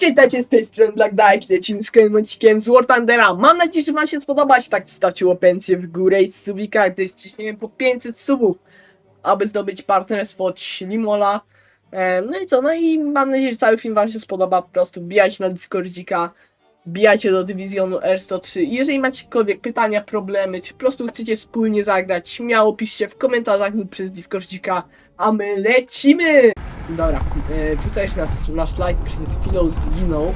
Czytajcie z tej strony Black Knight, lecimy z kolejnym odcinkiem z War Thundera. Mam nadzieję, że wam się spodobać, tak stawcie łopencję w górę i z subika, gdyż ciśniemy po 500 subów, aby zdobyć partnerstwo od Ślimola. E, no i co, no i mam nadzieję, że cały film wam się spodoba, po prostu wbijajcie na Discordzika, wbijajcie do dywizjonu R103 i jeżeli macie jakiekolwiek pytania, problemy, czy po prostu chcecie wspólnie zagrać, śmiało piszcie w komentarzach lub przez Discordzika, a my lecimy! Dobra, e, tutaj już nas, nasz slajd przez chwilę zginął.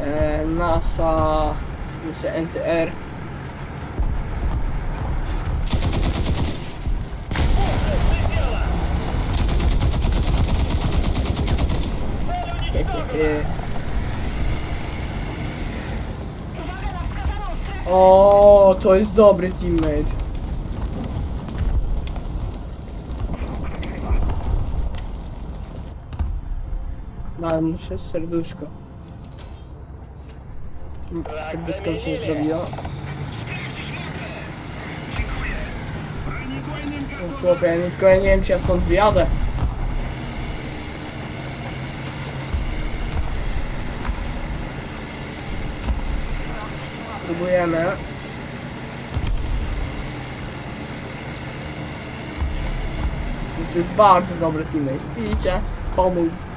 E, nasza jeszcze NTR. E, O, to jest dobry teammate. No, muszę serduszko. Serduszko mi się zrobiło. O, Chłopie, ja nie, tylko nie wiem czy ja stąd wyjadę. Spróbujemy. To jest bardzo dobry teammate. Widzicie? Pomógł.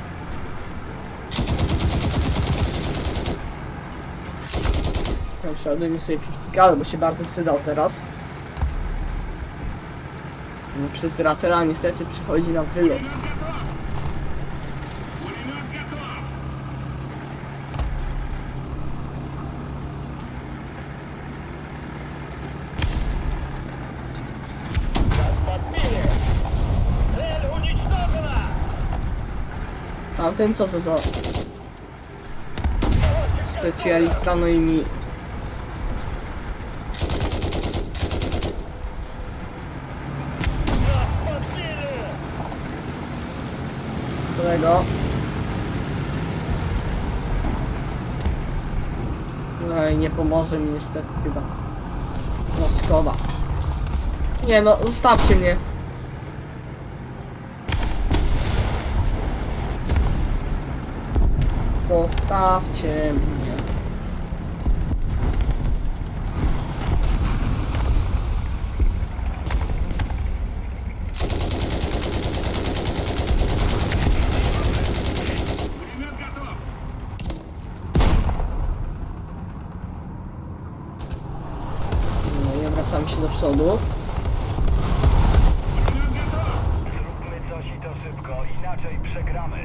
Ja przeładujmy sobie 50 gal, bo się bardzo przydał teraz. No, przez Ratela niestety przychodzi na wylot. Tamten co to za specjalista, no i mi kolego. No i nie pomoże mi niestety chyba. No szkoda. Nie no, zostawcie mnie. Zostawcie mnie. No i wracamy się do przodu. Zróbmy coś i to szybko, inaczej przegramy.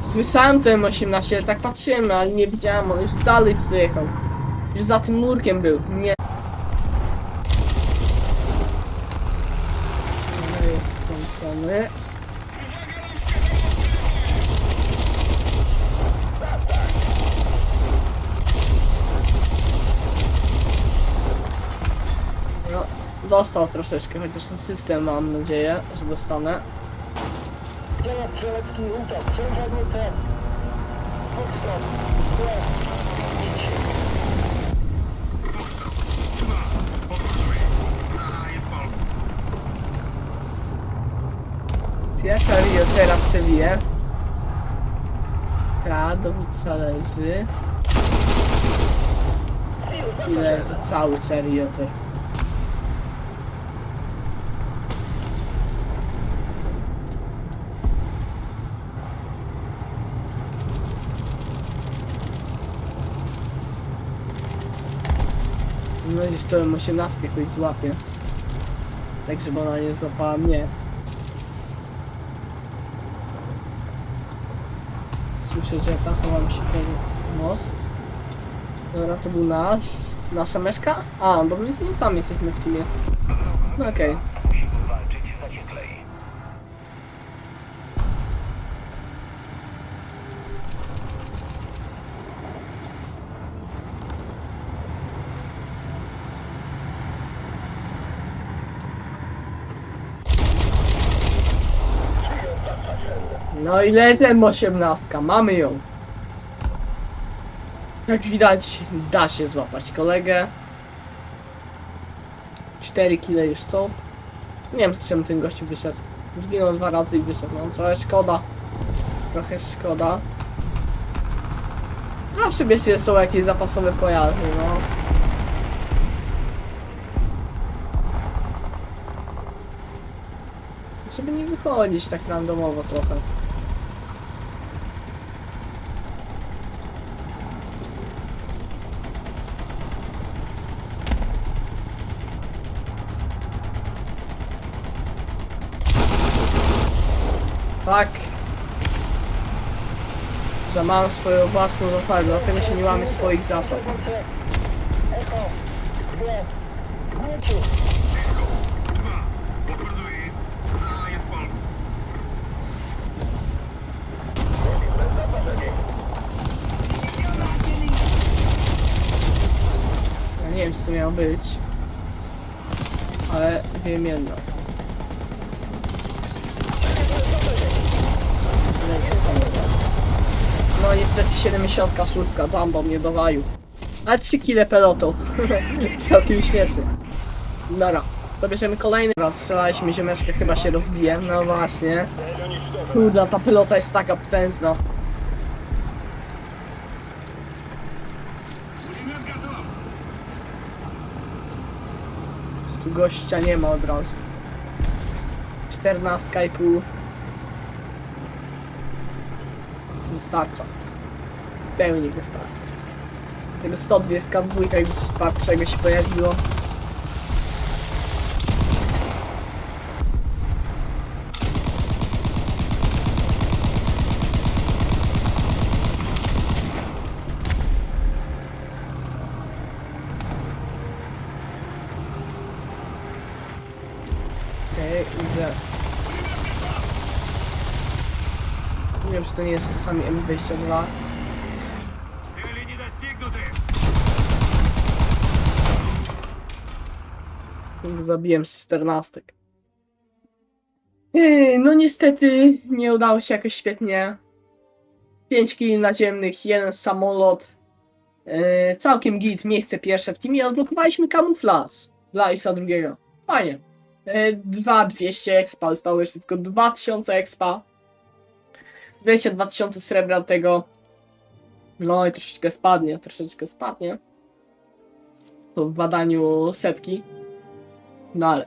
Słyszałem to M18, tak patrzyłem, ale nie widziałem, on już dalej przyjechał. Już za tym murkiem był, nie. Skończony. No, dostał troszeczkę, chociaż ten system mam nadzieję, że dostanę. Działa strzelecki utok, przejrzenie cel. Dwóch stron. Czy ja Przebiję? Kradowica leży. I leży cały nadzieję, że to M18 jakoś złapie. Tak, żeby ona nie złapała mnie. Słyszę, że tam chowam się ten most. Dobra, to był nasz, nasza meszka? A, bo my z Niemcami jesteśmy w teamie. No okej. Musimy No i leży M18, mamy ją. Jak widać, da się złapać kolegę. Cztery kile już są. Nie wiem, z czym ten gościu wyszedł. Zginął dwa razy i wyszedł. No, trochę szkoda. Trochę szkoda. Zawsze wiecie, są jakieś zapasowe pojazdy, no. Żeby nie wychodzić tak randomowo trochę. Tak. Że mam swoją własną zasadę, dlatego się nie łamię swoich zasad. Ja nie wiem co to miało być. Ale wiem jedno. No niestety 76 Jumbo mnie dowalił. A 3 kile pelotą. Całkiem śmiesznie. Dobra, to bierzemy kolejny raz. Strzelaliśmy ziomeczkę, chyba się rozbije. No właśnie. Kurde, ta pelota jest taka potężna. Tu gościa nie ma od razu. 14 i Wystarcza. Pełni wystarcza. Tego 102 dwójka jakby coś twardszego się pojawiło. Okej, widzę. Nie wiem, czy to nie jest czasami M22. Zabiłem z 14. Ej, no niestety nie udało się jakoś świetnie. 5 kili naziemnych, jeden samolot. Yy, całkiem git, miejsce pierwsze w teamie. Odblokowaliśmy kamuflaż dla ISA drugiego. Fajnie. Yy, 2200 expa, zostało jeszcze tylko 2000 expa. 22 tysiące srebra tego. No i troszeczkę spadnie, troszeczkę spadnie. Po badaniu setki. No ale.